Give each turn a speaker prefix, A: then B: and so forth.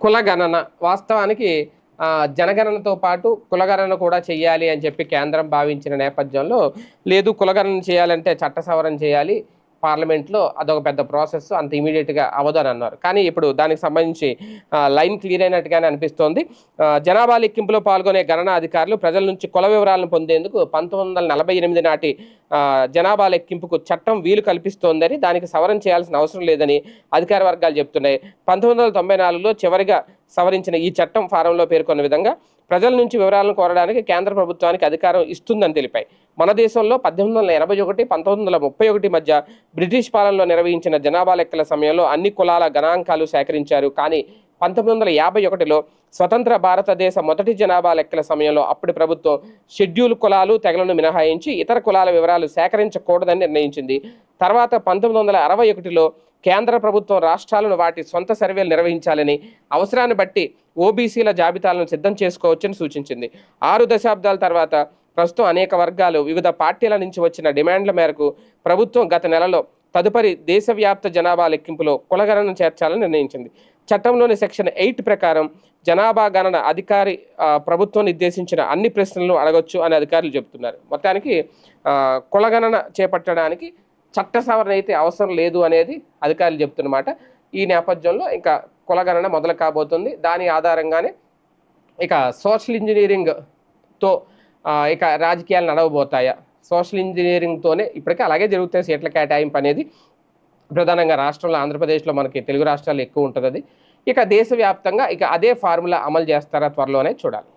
A: కులగణన. వాస్తవానికి జనగణనతో పాటు కులగణన కూడా చేయాలి అని చెప్పి కేంద్రం భావించిన నేపథ్యంలో లేదు కులగణన చేయాలంటే చట్ట సవరణ చేయాలి పార్లమెంట్లో అదొక పెద్ద ప్రాసెస్ అంత ఇమీడియట్గా అవ్వదు అన్నారు కానీ ఇప్పుడు దానికి సంబంధించి లైన్ క్లియర్ అయినట్టుగానే అనిపిస్తోంది. జనాభా లెక్కింపులో పాల్గొనే గణన అధికారులు ప్రజల నుంచి కుల వివరాలను పొందేందుకు పంతొమ్మిది వందల నలభై ఎనిమిది నాటి జనాభా లెక్కింపుకు చట్టం వీలు కల్పిస్తోందని దానికి సవరణ చేయాల్సిన అవసరం లేదని అధికార వర్గాలు చెప్తున్నాయి. పంతొమ్మిది వందల తొంభై నాలుగులో చివరిగా సవరించిన ఈ చట్టం ఫారంలో పేర్కొన్న విధంగా ప్రజల నుంచి వివరాలను కోరడానికి కేంద్ర ప్రభుత్వానికి అధికారం ఇస్తుందని తెలిపాయి. మన దేశంలో పద్దెనిమిది వందల ఎనభై ఒకటి పంతొమ్మిది వందల ముప్పై ఒకటి మధ్య బ్రిటిష్ పాలనలో నిర్వహించిన జనాభా లెక్కల సమయంలో అన్ని కులాల గణాంకాలు సేకరించారు. కానీ పంతొమ్మిది వందల యాభై ఒకటిలో స్వతంత్ర భారతదేశ మొదటి జనాభా లెక్కల సమయంలో అప్పటి ప్రభుత్వం షెడ్యూల్ కులాలు తెగలను మినహాయించి ఇతర కులాల వివరాలు సేకరించకూడదని నిర్ణయించింది. తర్వాత పంతొమ్మిది వందల అరవై ఒకటిలో కేంద్ర ప్రభుత్వం రాష్ట్రాలను వాటి సొంత సర్వేలు నిర్వహించాలని అవసరాన్ని బట్టి ఓబీసీల జాబితాలను సిద్ధం చేసుకోవచ్చని సూచించింది. ఆరు దశాబ్దాల తర్వాత ప్రస్తుతం అనేక వర్గాలు వివిధ పార్టీల నుంచి వచ్చిన డిమాండ్ల మేరకు ప్రభుత్వం గత నెలలో తదుపరి దేశవ్యాప్త జనాభా లెక్కింపులో కులగణన చేర్చాలని నిర్ణయించింది. చట్టంలోని సెక్షన్ ఎయిట్ ప్రకారం జనాభా గణన అధికారి ప్రభుత్వం నిర్దేశించిన అన్ని ప్రశ్నలను అడగొచ్చు అని అధికారులు చెబుతున్నారు. మొత్తానికి కులగణన చేపట్టడానికి చట్ట సవరణ అయితే అవసరం లేదు అనేది అధికారులు చెప్తున్నమాట. ఈ నేపథ్యంలో ఇంకా కులగణన మొదలు కాబోతుంది. దాని ఆధారంగానే ఇక సోషల్ ఇంజనీరింగ్తో ఇక రాజకీయాలు నడవబోతాయా? సోషల్ ఇంజనీరింగ్తోనే ఇప్పటికే అలాగే జరుగుతాయి సీట్ల కేటాయింపు అనేది. ప్రధానంగా రాష్ట్రంలో ఆంధ్రప్రదేశ్లో మనకి తెలుగు రాష్ట్రాలు ఎక్కువ ఉంటుంది అది. ఇక దేశవ్యాప్తంగా ఇక అదే ఫార్ములా అమలు చేస్తారా త్వరలోనే చూడాలి.